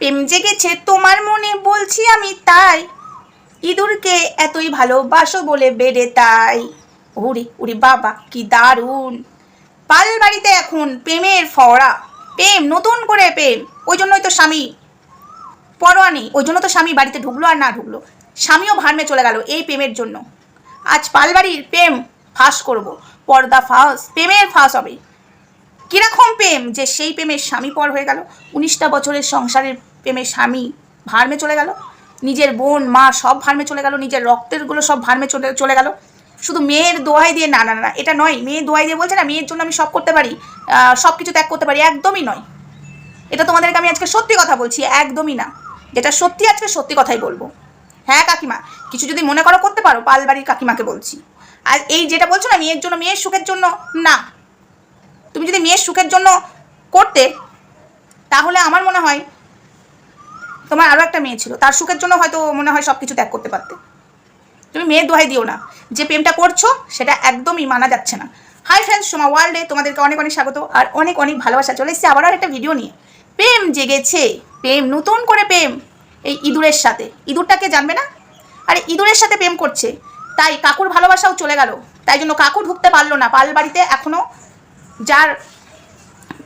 প্রেম জেগেছে তোমার মনে, বলছি আমি তাই। ইঁদুরকে এতই ভালোবাসো বলে বেড়ে তাই। ওরে ওরে বাবা, কি দারুণ। পাল বাড়িতে এখন প্রেমের ফড়া প্রেম, নতুন করে প্রেম। ওই জন্যই তো স্বামী পরোয়া নেই। ওই জন্য তো স্বামী বাড়িতে ঢুকলো আর না ঢুকলো। স্বামীও ভার্মে চলে গেল এই প্রেমের জন্য। আজ পালবাড়ির প্রেম ফাঁস করব। পর্দা ফাঁস, প্রেমের ফাঁস হবে। কীরকম প্রেম যে সেই প্রেমের স্বামী পর হয়ে গেল? উনিশটা বছরের সংসারের প্রেমের স্বামী ভার্মে চলে গেল। নিজের বোন, মা সব ভার্মে চলে গেল। নিজের রক্তেরগুলো সব ভার্মে চলে চলে গেল। শুধু মেয়ের দোয়াই দিয়ে না না না এটা নয়। মেয়ের দোয়াই দিয়ে বলছে না, মেয়ের জন্য আমি সব করতে পারি। সব কিছু ত্যাগ করতে পারি। একদমই নয়। এটা তোমাদেরকে আমি আজকে সত্যি কথা বলছি, একদমই না। যেটা সত্যি আজকে সত্যি কথাই বলব। হ্যাঁ কাকিমা, কিছু যদি মনে করো করতে পারো, পালবাড়ির কাকিমাকে বলছি। আর এই যেটা বলছো না, মেয়ের জন্য, মেয়ের সুখের জন্য, না। তুমি যদি মেয়ের সুখের জন্য করতে, তাহলে আমার মনে হয় তোমার আরও একটা মেয়ে ছিল। তার সুখের জন্য হয়তো মনে হয় সব কিছু ত্যাগ করতে পারতে। তুমি মেয়ের দোহাই দিও না। যে প্রেমটা করছ, সেটা একদমই মানা যাচ্ছে না। হাই ফ্রেন্ডস সোমা ওয়ার্ল্ডে তোমাদেরকে অনেক অনেক স্বাগত আর অনেক অনেক ভালোবাসা। চলে এসেছে আবারও একটা ভিডিও নিয়ে। প্রেম জেগেছে। প্রেম, নতুন করে প্রেম। এই ইঁদুরের সাথে। ইঁদুরটাকে জানবে না? আরে, ইঁদুরের সাথে প্রেম করছে। তাই কাকুর ভালোবাসাও চলে গেল। তাই জন্য কাকু ঢুকতে পারল না। পাল বাড়িতে এখনও যার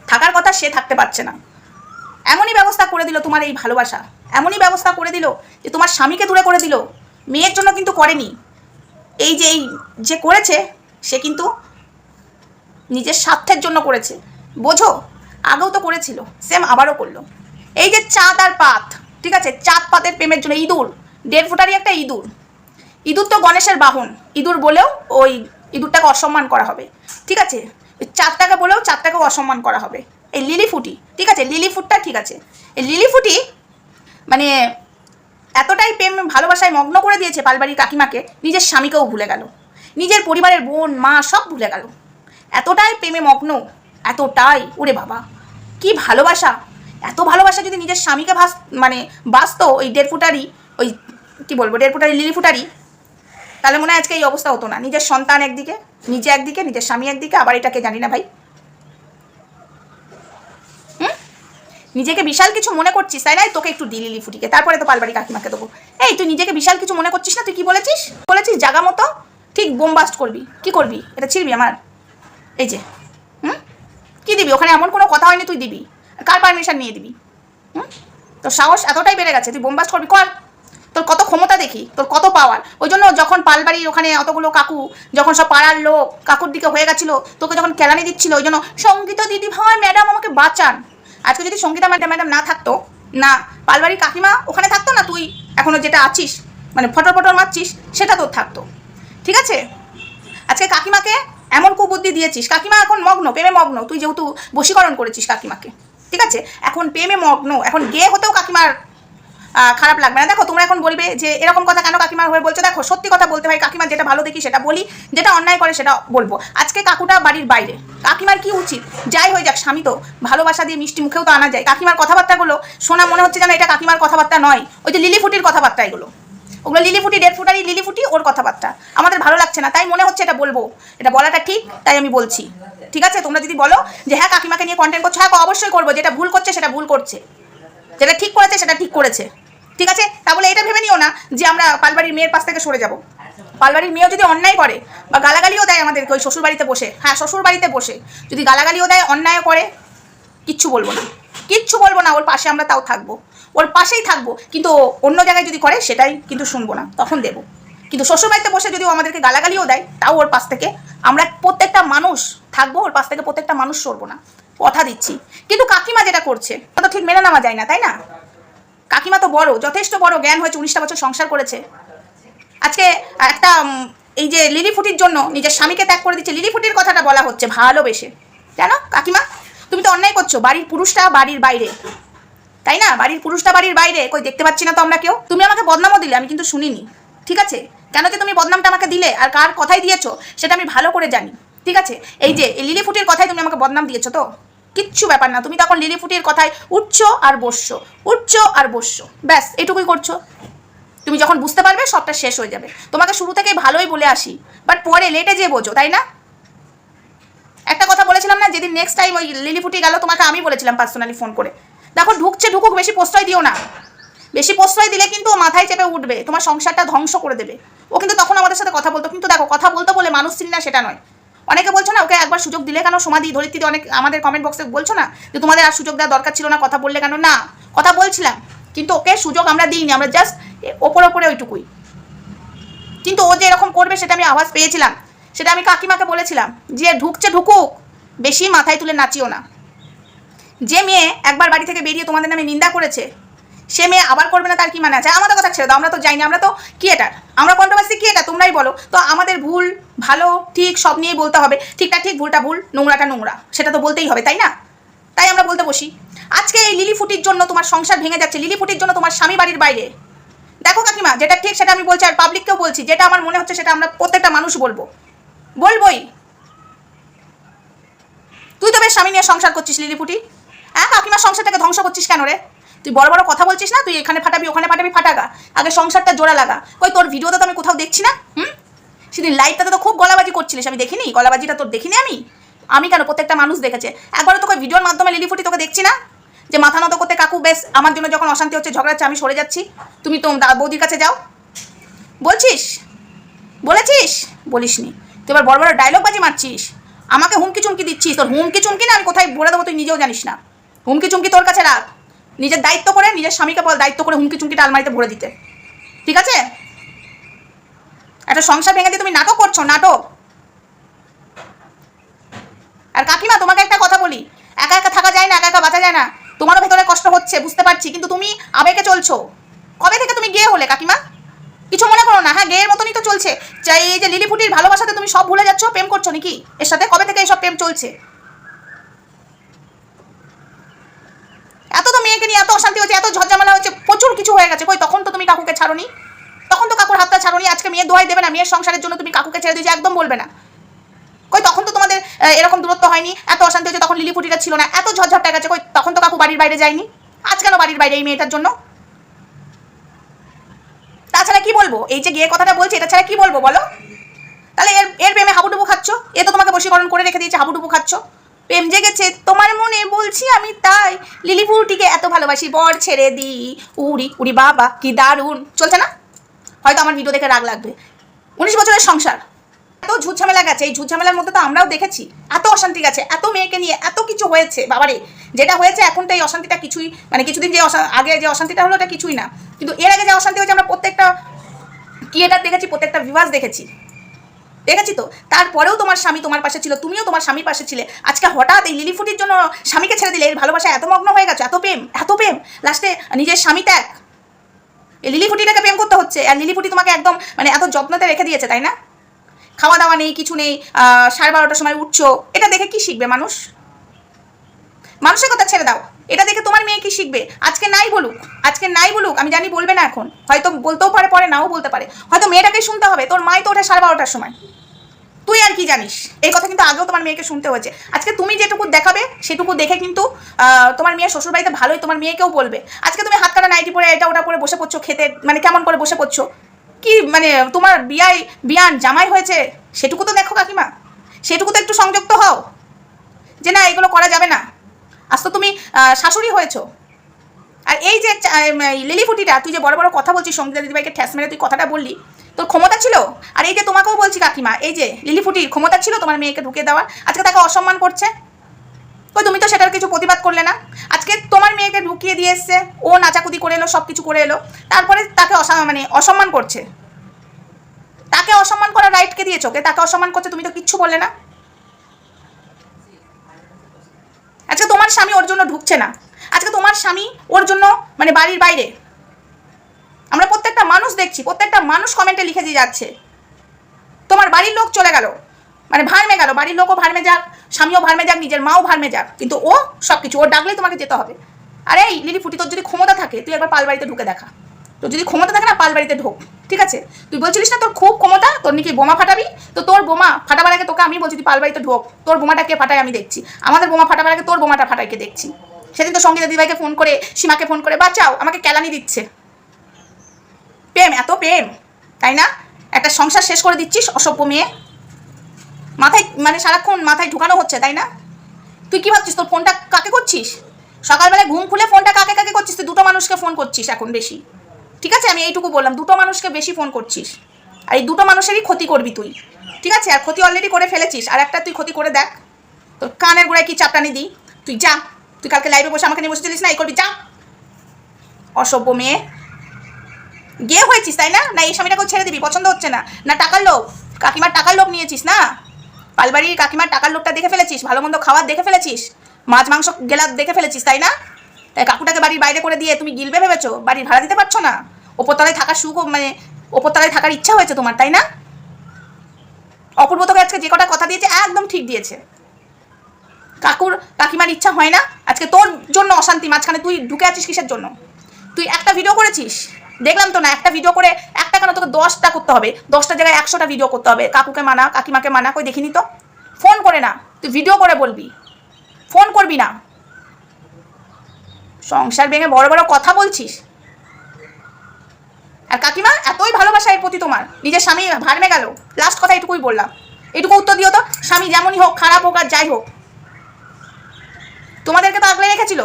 থাকার কথা সে থাকতে পারছে না। এমনই ব্যবস্থা করে দিল তোমার এই ভালোবাসা। এমনই ব্যবস্থা করে দিল যে তোমার স্বামীকে দূরে করে দিল। মেয়ের জন্য কিন্তু করেনি। এই যে এই যে করেছে, সে কিন্তু নিজের স্বার্থের জন্য করেছে। বোঝো? আগেও তো করেছিল সেম আবারও করল। এই যে চাঁদ আর পাত, ঠিক আছে? চাঁদ পাতের প্রেমের জন্য ইঁদুর, দেড় ফুটারই একটা ইঁদুর। ইঁদুর তো গণেশের বাহন। ইঁদুর বলেও ওই ইঁদুরটাকে অসম্মান করা হবে। ঠিক আছে? ওই চাঁদটাকে বলেও চাঁদটাকেও অসম্মান করা হবে। এই লিলি ফুটি, ঠিক আছে? লিলি ফুটটা ঠিক আছে। এই লিলি ফুটি মানে এতটাই প্রেম ভালোবাসায় মগ্ন করে দিয়েছে পালবাড়ির কাকিমাকে, নিজের স্বামীকেও ভুলে গেল। নিজের পরিবারের বোন, মা সব ভুলে গেল। এতটাই প্রেমে মগ্ন, এতটাই, ওরে বাবা, কি ভালোবাসা। এত ভালোবাসা যদি নিজের স্বামীকে ভাস মানে বাঁচতো ওই দেড় ফুটারি, ওই কি বলব, দেড় ফুটারি, লিলি ফুটারি তাহলে মনে হয় আজকে এই অবস্থা হতো না। নিজের সন্তান একদিকে, নিজে একদিকে, নিজের স্বামী একদিকে, আবার এটাকে জানি না ভাই। নিজেকে বিশাল কিছু মনে করছিস, তাই না? তোকে একটু দিলি লিলি ফুটিকে। তারপরে তো পালবাড়ি কাকিমাকে দেবো। এই, তুই নিজেকে বিশাল কিছু মনে করছিস না? তুই কি বলেছিস? বলেছিস জাগা মতো? ঠিক বোমবাস্ট করবি। কি করবি? এটা ছিড়বি আমার? এই যে, হুম? কি দিবি? ওখানে এমন কোনো কথা হয়নি তুই দিবি। কার পারমিশন নিয়ে দিবি? হুম? তোর সাহস এতটাই বেড়ে গেছে। তুই বোমবাস্ট করবি? কর। তোর কত ক্ষমতা দেখি, তোর কত পাওয়ার ওই জন্য যখন পালবাড়ির ওখানে অতগুলো কাকু, যখন সব পাড়ার লোক কাকুর দিকে হয়ে গেছিল, তোকে যখন কেলানি দিচ্ছিল, ওই জন্য সঙ্গীতা দিদি ভাই ম্যাডাম আমাকে বাঁচান। আজকে যদি সঙ্গীতা ম্যাডাম ম্যাডাম না থাকতো, না, পালবাড়ির কাকিমা ওখানে থাকতো না তুই? এখনও যেটা আছিস মানে ফটর ফটর মারছিস, সেটা তোর থাকতো। ঠিক আছে? আজকে কাকিমাকে এমন কুবুদ্ধি দিয়েছিস। কাকিমা এখন মগ্ন, প্রেমে মগ্ন। তুই যেহেতু বশীকরণ করেছিস কাকিমাকে। ঠিক আছে? এখন প্রেমে মগ্ন, এখন গে হতেও কাকিমার খারাপ লাগবে না। দেখো, তোমরা এখন বলবে যে, এরকম কথা কেন কাকিমার হয়ে বলছো? দেখো, সত্যি কথা বলতে হয়, কাকিমা যেটা ভালো দেখি সেটা বলি, যেটা অন্যায় করে সেটা বলব। আজকে কাকুটা বাড়ির বাইরে। কাকিমার কি উচিত? যাই হয়ে যাক, স্বামী তো ভালোবাসা দিয়ে মিষ্টি মুখেও তো আনা যায়। কাকিমার কথাবার্তাগুলো শোনা মনে হচ্ছে যেন এটা কাকিমার কথাবার্তা নয়। ওই যে লিলি ফুটির কথাবার্তা এগুলো। ওগুলো লিলি ফুটি দেড় ফুটারই লিলি ফুটি, ওর কথাবার্তা। আমাদের ভালো লাগছে না, তাই মনে হচ্ছে এটা বলব। এটা বলাটা ঠিক, তাই আমি বলছি। ঠিক আছে? তোমরা যদি বলো যে হ্যাঁ কাকিমাকে নিয়ে কন্টেন্ট করছ হ্যাঁ অবশ্যই করব। যেটা ভুল করছে, সেটা ভুল করছে। যেটা ঠিক করেছে, সেটা ঠিক করেছে। ঠিক আছে? তা বলে এটা ভেবে নিও না যে আমরা পালবাড়ির মেয়ের পাশ থেকে সরে যাব। পালবাড়ির মেয়েও যদি অন্যায় করে বা গালাগালিও দেয় আমাদেরকে ওই শ্বশুর বাড়িতে বসে হ্যাঁ শ্বশুর বাড়িতে বসে, যদি গালাগালিও দেয় অন্যায় করে, কিচ্ছু বলব না। কিচ্ছু বলব না, ওর পাশে আমরা তাও থাকব। ওর পাশেই থাকব, কিন্তু অন্য জায়গায় যদি করে, সেটাই কিন্তু শুনব না, তখন দেবো। কিন্তু শ্বশুরবাড়িতে বসে যদি আমাদেরকে গালাগালিও দেয়, তাও ওর পাশ থেকে আমরা প্রত্যেকটা মানুষ থাকব, ওর পাশ থেকে প্রত্যেকটা মানুষ সরবো না। কথা দিচ্ছি। কিন্তু কাকিমা যেটা করছে তো ঠিক মেনে নেওয়া যায় না, তাই না? কাকিমা তো বড়, যথেষ্ট বড় জ্ঞান হয়েছে, উনিশটা বছর সংসার করেছে। আজকে একটা এই যে লিলি ফুটির জন্য নিজের স্বামীকে ত্যাগ করে দিচ্ছে, লিলি ফুটির কথাটা বলা হচ্ছে ভালোবেসে। জানো কাকিমা? তুমি তো অন্যায় করছ, বাড়ির পুরুষটা বাড়ির বাইরে। তাই না? বাড়ির পুরুষটা বাড়ির বাইরে, কই দেখতে পাচ্ছি না তো আমরা কেউ? তুমি আমাকে বদনামও দিলে, আমি কিন্তু শুনিনি। ঠিক আছে? কেন যে তুমি বদনামটা আমাকে দিলে, আর কার কথাই দিয়েছ, সেটা আমি ভালো করে জানি। ঠিক আছে? এই যে লিলি ফুটির কথাই তুমি আমাকে বদনাম দিয়েছ তো? কিচ্ছু ব্যাপার না। তুমি তখন লিলি ফুটির কথায় উঠছো আর বসছো। উঠছো আর বসছো। ব্যাস, এটুকুই করছ। তুমি যখন বুঝতে পারবে, সবটা শেষ হয়ে যাবে। তোমাকে শুরু থেকেই ভালোই বলে আসি বাট পরে লেটে যেয়ে বোঝো, তাই না? একটা কথা বলেছিলাম না, যেদিন নেক্সট টাইম ওই লিলি ফুটি গেল, তোমাকে আমি বলেছিলাম পার্সোনালি ফোন করে। দেখো, ঢুকছে, ঢুকুক, বেশি প্রশ্রয় দিও না। বেশি প্রশ্রয় দিলে কিন্তু মাথায় চেপে উঠবে, তোমার সংসারটা ধ্বংস করে দেবে। ও কিন্তু তখন আমাদের সাথে কথা বলতো। কিন্তু দেখো, কথা বলতো বলে মানুষ চিনি না, সেটা নয়। অনেকে বলছো না, ওকে একবার সুযোগ দিলে কেন? সমাধি ধরিত্রীতে অনেক আমাদের কমেন্ট বক্সে বলছো না যে তোমাদের আর সুযোগ দেওয়া দরকার ছিল না, কথা বললে কেন? না, কথা বলছিলাম, কিন্তু ওকে সুযোগ আমরা দিইনি, আমরা জাস্ট ওপরে ওপরে ওইটুকুই। কিন্তু ও যে এরকম করবে, সেটা আমি আওয়াজ পেয়েছিলাম, সেটা আমি কাকিমাকে বলেছিলাম, যে ঢুকছে, ঢুকুক, বেশি মাথায় তুলে নাচিও না। যে মেয়ে একবার বাড়ি থেকে বেরিয়ে তোমাদের নামে নিন্দা করেছে সে মেয়ে আবার করবে না, তার কি মানে আছে? আমাদের কথা ছেড়ে দাও, আমরা তো যাইনি, আমরা তো কি এটা আমরা কন্ট্রোভার্সি কি এটা তোমরাই বলো। তো আমাদের ভুল, ভালো, ঠিক, সব নিয়েই বলতে হবে। ঠিকটা ঠিক, ভুলটা ভুল, নোংরাটা নোংরা। সেটা তো বলতেই হবে, তাই না? তাই আমরা বলতে বসি। আজকে এই লিলি ফুটির জন্য তোমার সংসার ভেঙে যাচ্ছে, লিলি ফুটির জন্য তোমার স্বামী বাড়ির বাইরে। দেখো কাকিমা, যেটা ঠিক সেটা আমি বলছি আর পাবলিককেও বলছি, যেটা আমার মনে হচ্ছে সেটা আমরা প্রত্যেকটা মানুষ বলব। বলবোই। তুই তো বেশ স্বামী নিয়ে সংসার করছিস লিলিপুটি হ্যাঁ কাকিমার সংসারটাকে ধ্বংস করছিস কেন রে? তুই বড় বড় কথা বলছিস না? তুই এখানে ফাটাবি, ওখানে ফাটাবি, ফাটাগা। আগে সংসারটা জোড়া লাগা। কই, তোর ভিডিওতে তো আমি কোথাও দেখছি না? হুম? সেদিন লাইভটাতে তো খুব গলাবাজি করছিলিস, আমি দেখিনি? গলাবাজিটা তোর দেখিনি আমি? আমি কেন? প্রত্যেকটা মানুষ দেখেছে। একবারও তোকে ভিডিওর মাধ্যমে লিলিফুটি তোকে দেখছি না? যে মাথা নত করতে কাকু, বেশ, আমার জন্য যখন অশান্তি হচ্ছে ঝগড়াচ্ছে আমি সরে যাচ্ছি। তুমি তো বৌদির কাছে যাও। বলছিস? বলেছিস? বলিসনি। তুই এবার বড় বড় ডায়লগ বাজি মারছিস। আমাকে হুমকি চুমকি দিচ্ছিস। তোর হুমকি চুমকি না আমি কোথায় বলে দেবো তুই নিজেও জানিস না। হুমকি চুমকি তোর কাছে রাখ। নিজের দায়িত্ব করে, নিজের স্বামীকে বল, দায়িত্ব করে হুমকি চুমকিটা আলমারিতে ভরে দিতে। ঠিক আছে? একটা সংসার ভেঙে দিয়ে তুমি নাটক করছ, নাটক। আর কাকিমা, তোমাকে একটা কথা বলি। একা একা থাকা যায় না, একা একা বাঁচা যায় না। তোমারও ভেতরে কষ্ট হচ্ছে, বুঝতে পারছি, কিন্তু তুমি আবেগে চলছো। কবে থেকে তুমি গিয়ে হলে, কাকিমা? কিছু মনে করো না হ্যাঁ গেয়ের মতনই তো চলছে। চাই এই যে লিলিফুটির ভালোবাসাতে তুমি সব ভুলে যাচ্ছ, প্রেম করছ নাকি? এর সাথে কবে থেকে এইসব প্রেম চলছে এত তো মেয়েকে নিয়ে এত অশান্তি হচ্ছে, এত ঝঞ্ঝামেলা হচ্ছে, প্রচুর কিছু হয়ে গেছে। কই, তখন তো তুমি কাকুকে ছাড়োনি? তখন তো কাকুর হাতটা ছাড়োনি, আজকে মেয়ে দোয়াই দেবে না, মেয়ের সংসারের জন্য তুমি কাকুকে ছেড়ে দিয়েছে একদম বলবে না। কই, তখন তো তোমাদের এরকম দূরত্ব হয়নি, এত অশান্তি হচ্ছে, তখন লিলিফুটিটা ছিল না, এত ঝড়ঝাপটা গেছে, কই, তখন তো কাকু বাড়ির বাইরে যায়নি। আজ কেন বাড়ির বাইরে এই মেয়েটার জন্য? তাছাড়া কি বলব? এই যে গিয়ে কথাটা বলছি, এটা ছাড়া কি বলব বলো? তাহলে এর এর প্রেমে হাবুডুবু খাচ্ছ? এ তো তোমাকে বশীকরণ করে রেখে দিয়েছে, হাবুডুবু খাচ্ছ। প্রেম জেগেছে। তোমার মনে বলছি আমি তাই। লিলিপুটিকে এত ভালোবাসি, বর ছেড়ে দি উড়ি উড়ি বাবা, কি দারুণ। চলছে না? হয়তো আমার ভিডিও দেখে রাগ লাগবে। উনিশ বছরের সংসার। এত ঝুটঝামেলা গেছে। এই ঝুটঝামেলার মধ্যে তো আমরাও দেখেছি। এত অশান্তি গেছে। এত মেয়েকে নিয়ে এত কিছু হয়েছে। বাবারে, যেটা হয়েছে এখন তো এই অশান্তিটা কিছুই মানে কিছুদিন যে আগে যে অশান্তিটা হলো ওটা কিছুই না। কিন্তু এর আগে যে অশান্তি হয়েছে আমরা প্রত্যেকটা ক্রিয়েটার দেখেছি? প্রত্যেকটা ভিভাস দেখেছি। দেখেছি তো? তারপরেও তোমার স্বামী তোমার পাশে ছিল, তুমিও তোমার স্বামীর পাশে ছিলে। আজকে হঠাৎ এই লিলিফুটির জন্য স্বামীকে ছেড়ে দিলে, এর ভালোবাসা এত মগ্ন হয়ে গেছে, এত প্রেম এত প্রেম। লাস্টে নিজের স্বামী ত্যাগ। এই লিলিফুটিটাকে প্রেম করতে হচ্ছে, আর লিলিফুটি তোমাকে একদম মানে এত যত্নতে রেখে দিয়েছে, তাই না? খাওয়া দাওয়া নেই, কিছু নেই সাড়ে বারোটার সময় উঠছো। এটা দেখে কি শিখবে মানুষ? মানুষের কথা ছেড়ে দাও। এটা দেখে তোমার মেয়ে কি শিখবে? আজকে নাই বলুক, আজকে নাই বলুক, আমি জানি বলবে না এখন। হয়তো বলতেও পারে, পরে নাও বলতে পারে। হয়তো মেয়েটাকে শুনতে হবে, তোর মাই তো ওঠে সাড়ে বারোটার সময়। তুই আর কি জানিস? এই কথা কিন্তু আগেও তোমার মেয়েকে শুনতে হয়েছে। আজকে তুমি যেটুকু দেখাবে, সেটুকু দেখে কিন্তু তোমার মেয়ে শ্বশুরবাড়িতে ভালোই তোমার মেয়েকেও বলবে। আজকে তুমি হাত কাটা নাইটি পরে এটা ওটা পরে বসে পড়ছো খেতে মানে কেমন করে বসে পড়ছো? কি মানে তোমার বিয়াই, বিয়ান, জামাই হয়েছে? সেটুকু তো দেখো কাকিমা। সেটুকু তো একটু সংযুক্ত হও। যে না, এগুলো করা যাবে না। আজ তো তুমি শাশুড়ি হয়েছো। আর এই যে লিলিফুটিটা তুই যে বড় বড় কথা বলছিস, সঙ্গীতা দিদিভাইকে ঠ্যাস মেরে তুই কথাটা বললি, তোর ক্ষমতা ছিল? আর এই যে তোমাকেও বলছি কাকিমা, এই যে লিলিফুটির ক্ষমতা ছিল তোমার মেয়েকে ঢুকে দেওয়ার, আজকে তাকে অসম্মান করছে? কই, তুমি তো সেটার কিছু প্রতিবাদ করলে না। আজকে তোমার মেয়েকে ঢুকিয়ে দিয়ে এসছে, ও নাচাকুদি করে এলো সব কিছু করে এলো, তারপরে তাকে মানে অসম্মান করছে। তাকে অসম্মান করার রাইট কে দিয়েছ? কে তাকে অসম্মান করছে? তুমি তো কিচ্ছু বললে না। তোমার স্বামী ওর জন্য ঢুকছে না। আজকে তোমার স্বামী ওর জন্য মানে বাড়ির বাইরে। আমরা প্রত্যেকটা মানুষ দেখছি, প্রত্যেকটা মানুষ কমেন্টে লিখে দিয়ে যাচ্ছে। তোমার বাড়ির লোক চলে গেল। মানে ভার্মে গেল। বাড়ির লোকও ভার্মে যাক, স্বামীও ভার্মে যাক, নিজের মাও ভার্মে যাক। কিন্তু ও সব কিছু ওর ডাকলেই তোমাকে যেতে হবে। আরে এই লিলি ফুটি, তোর যদি ক্ষমতা থাকে, তুই একবার পাল বাড়িতে ঢুকে দেখা। তোর যদি ক্ষমতা থাকে না, পাল বাড়িতে ঢোক। ঠিক আছে? তুই বলছিলিস না তোর খুব ক্ষমতা? তোর নাকি বোমা ফাটাবি? তো তোর বোমা ফাটাবার আগে তোকে আমি বলছি, তুই পাল বাড়িতে ঢোক। তোর বোমাটা কে ফাটায় আমি দেখছি। আমাদের বোমা ফাটাবার আগে তোর বোমাটা ফাটাইকে দেখছি। সেদিন তো সঙ্গীতা দিদিভাইকে ফোন করে, সীমাকে ফোন করে, বাঁচাও, আমাকে কেলানি দিচ্ছে। প্রেম, এত প্রেম, তাই না? একটা সংসার শেষ করে দিচ্ছিস, অসভ্য মেয়ে। মাথায় মানে সারাক্ষণ মাথায় ঢুকানো হচ্ছে, তাই না? তুই কি ভাবছিস, তোর ফোনটা কাকে করছিস? সকালবেলা ঘুম খুলে ফোনটা কাকে কাকে করছিস? তুই দুটো মানুষকে ফোন করছিস এখন বেশি। ঠিক আছে? আমি এইটুকু বললাম। দুটো মানুষকে বেশি ফোন করছিস। আর এই দুটো মানুষেরই ক্ষতি করবি তুই। ঠিক আছে? আর ক্ষতি অলরেডি করে ফেলেছিস। আর একটা তুই ক্ষতি করে দেখ। তোর কানের গোড়ায় কি চাপটানি দিই? তুই যা। তুই কালকে লাইভে বসে আমাকে নিয়ে বসে বসেছিলিস না? এই করবি, যা। অসভ্য মেয়ে। গিয়ে হয়েছিস, তাই না? না, এই স্বামীটাকেও ছেড়ে দিবি। পছন্দ হচ্ছে না। না, টাকার লোভ। কাকিমার টাকার লোভ নিয়েছিস, না? পালবাড়ির কাকিমার টাকার লোভটা দেখে ফেলেছিস? ভালো মন্দ খাবার দেখে ফেলেছিস? মাছ, মাংস গেলা দেখে ফেলেছিস, তাই না? তাই কাকুটাকে বাড়ির বাইরে করে দিয়ে তুমি গিলবে ভেবেছো? বাড়ির ভাড়া দিতে পারছ না? ওপরতলায় থাকার সুখ মানে ওপরতলায় থাকার ইচ্ছা হয়েছে তোমার, তাই না? অপূর্ব তোকে আজকে যে কটা কথা দিয়েছে, একদম ঠিক দিয়েছে। কাকুর, কাকিমার ইচ্ছা হয় না, আজকে তোর জন্য অশান্তি, মাঝখানে তুই ঢুকে আছিস কিসের জন্য? তুই একটা ভিডিও করেছিস? দেখলাম তো না, একটা ভিডিও করে একটা কেন তোকে দশটা করতে হবে? দশটা জায়গায় একশোটা ভিডিও করতে হবে। কাকুকে মানা, কাকিমাকে মানা, কই দেখিনি তো? ফোন করে না, তুই ভিডিও করে বলবি। ফোন করবি না। সংসার ভেঙে বড় বড় কথা বলছিস? আর কাকিমা, এতই ভালোবাসা এর প্রতি তোমার। নিজের স্বামী ভাড়মে গেল। লাস্ট কথা এটুকুই বললাম। এটুকু উত্তর দিও তো, স্বামী যেমনই হোক, খারাপ হোক আর যাই হোক। তোমাদেরকে তো আগলে রেখেছিল।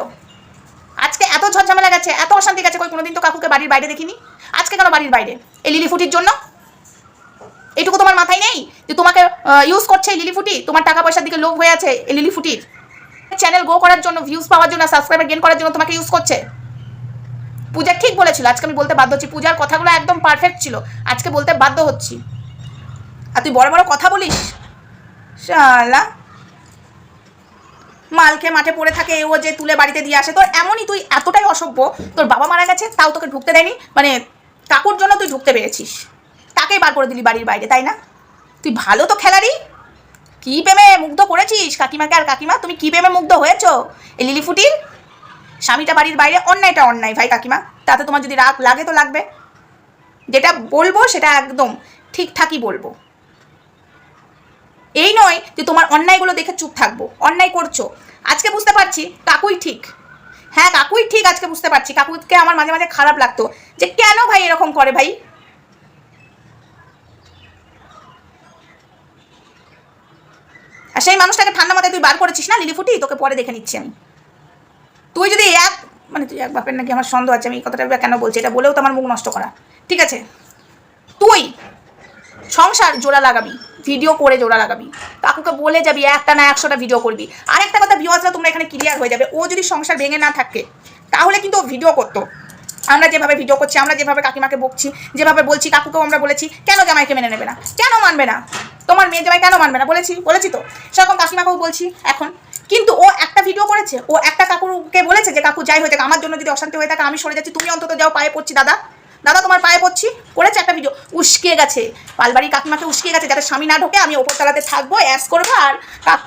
আজকে এত ঝড়ঝামেলা গেছে, এত অশান্তি গেছে কই কোনোদিন তো কাকুকে বাড়ির বাইরে দেখিনি। আজকে কেন বাড়ির বাইরে? এই লিলি ফুটির জন্য? এটুকু তোমার মাথায় নেই? যে তোমাকে ইউজ করছে এই লিলি ফুটি? তোমার টাকা পয়সার দিকে লোভ হয়ে আছে এই লিলি ফুটির? চ্যানেল গ্রো করার জন্য ভিউজ পাওয়ার জন্য সাবস্ক্রাইবার গেন করার জন্য তোমাকে ইউজ করছে। পূজা ঠিক বলেছিল, আজকে আমি বলতে বাধ্য হচ্ছি। পূজার কথাগুলো একদম পারফেক্ট ছিল, আজকে বলতে বাধ্য হচ্ছি। আর তুই বড় বড় কথা বলিস? শালা। মালকে মাঠে পড়ে থাকে, এ ও যে তুলে বাড়িতে দিয়ে আসে। তোর এমনই তুই এতটাই অসভ্য, তোর বাবা মারা গেছে, তাও তোকে ঢুকতে দেয়নি। মানে কাকুর জন্য তুই ঢুকতে পেরেছিস। তাকেই বার করে দিলি বাড়ির বাইরে, তাই না? তুই ভালো তো খেলারই কি প্রেমে মুগ্ধ করেছিস কাকিমাকে? আর কাকিমা, তুমি কি প্রেমে মুগ্ধ হয়েছো? এই লিলি লিলিফুটির স্বামীটা বাড়ির বাইরে অন্যায়টা অন্যায়, ভাই কাকিমা। তাতে তোমার যদি রাগ লাগে তো লাগবে। যেটা বলব সেটা একদম ঠিকঠাকই বলব। এই নয় যে তোমার অন্যায়গুলো দেখে চুপ থাকব। অন্যায় করছ। আজকে বুঝতে পারছি কাকুই ঠিক। হ্যাঁ কাকুই ঠিক, আজকে বুঝতে পারছি। কাকুকে আমার মাঝে মাঝে খারাপ লাগতো। যে কেন ভাই এরকম করে ভাই? আর সেই মানুষটাকে ঠান্ডা মাথায় তুই বার করেছিস না, লিলিফুটি? তোকে পরে দেখে নিচ্ছি আমি। তুই যদি এক মানে তুই এক বাপের নাকি আমার সন্দেহ আছে, আমি এই কথাটা কেন বলছি? এটা বলেও তো আমার মুখ নষ্ট করা। ঠিক আছে? তুই সংসার জোড়া লাগাবি ভিডিও করে জোড়া লাগাবি। কাকুকে বলে যাবি, একটা না একশোটা ভিডিও করবি। আর একটা কথা ভিউয়ার্সরা তোমরা এখানে ক্লিয়ার হয়ে যাবে। ও যদি সংসার ভেঙে না থাকে, তাহলে কিন্তু ও ভিডিও করতো। আমরা যেভাবে ভিডিও করছি, আমরা যেভাবে কাকিমাকে বকছি, যেভাবে বলছি, কাকুকেও আমরা বলেছি, কেন জামাইকে মেনে নেবে না? কেন মানবে না? তোমার মেয়ে জামাই কেন মানবে না? বলেছি বলেছি তো। সেরকম কাকিমাকেও বলছি এখন। কিন্তু ও একটা ভিডিও করেছে, ও একটা কাকুকে বলেছে যে, কাকু, যাই হয়ে থাকে আমার জন্য যদি অশান্তি হয়ে থাকে, আমি সরে যাচ্ছি। তুমি অন্তত যাও, পায়ে পড়ছি, দাদা। দাদা, তোমার পায়ে পড়ছি? করেছে একটা ভিডিও উস্কিয়ে গেছে। পালবাড়ি কাকিমাকে উস্কিয়ে গেছে, যাতে স্বামী না ঢোকে, আমি ওপর ওপরতলাতে থাকব অ্যাস করব, আর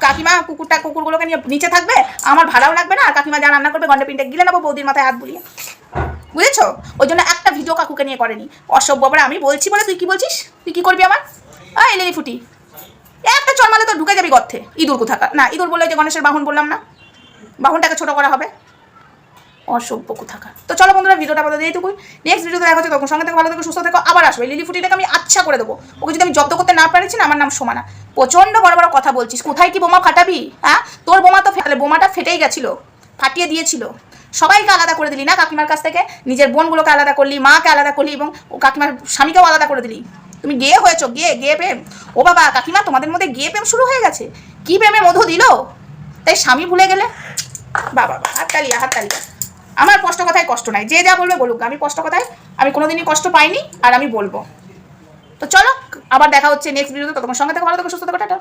কাকিমা কুকুরটা, কুকুরগুলোকে নিয়ে নিচে থাকবে, আমার ভাড়াও লাগবে না, আর কাকিমা যা রান্না করবে, গন্ডে পিনটে গিলে নেব, বৌদির মাথায় হাত বুলিয়ে। বুঝেছ? ওই জন্য একটা ভিডিও কাকুকে নিয়ে করেনি। অসভ্য আমি বলছি বলে তুই কি বলছিস? তুই কি করবি আমার আয় এলিনি ফুটি। একটা চলমালে তো ঢুকে যাবি গর্থে ইঁদুর কোথাকা না, ইঁদুর বললে যে গণেশের বাহন বললাম না? বাহনটাকে ছোট করা হবে। অসভ্য কোথাকা তো চলো বন্ধুরা, ভিডিওটা দিয়ে এইটুকুই। নেক্সট ভিডিওতে দেখা হচ্ছে, তখন সঙ্গে থেকে ভালো থেকে, সুস্থ থেকো, আবার আসবে। লিলি ফুটিটাকে আমি আচ্ছা করে দেবো। ওকে যদি আমি জব্দ করতে না পারছি না আমার নাম সোমানা। প্রচণ্ড বড় বড় কথা বলছিস। কোথায় কি বোমা ফাটাবি? হ্যাঁ? তোর বোমা তো ফেলে বোমাটা ফেটেই গেছিল। ফাটিয়ে দিয়েছিল। সবাইকে আলাদা করে দিলি না কাকিমার কাছ থেকে? নিজের বোনগুলোকে আলাদা করলি, মাকে আলাদা করলি এবং ও কাকিমার স্বামীকেও আলাদা করে দিলি। তুমি গে হয়েছো গে গে প্রেম। ও বাবা, কাকিমা, তোমাদের মধ্যে গে প্রেম শুরু হয়ে গেছে। কি প্রেমে মধু দিল? তাই স্বামী ভুলে গেলে? বাবা হাততালিয়া হাততালিয়া আমার কষ্ট কথায় কষ্ট নাই। যে যা বলবে বলুক। আমি কষ্ট কথায়, আমি কোনোদিনই কষ্ট পাইনি আর আমি বলব। তো চলো, আবার দেখা হচ্ছে নেক্সট ভিডিওতে তখন সঙ্গে থেকে, ভালো থেকে, সুস্থ থাকো, টাটা।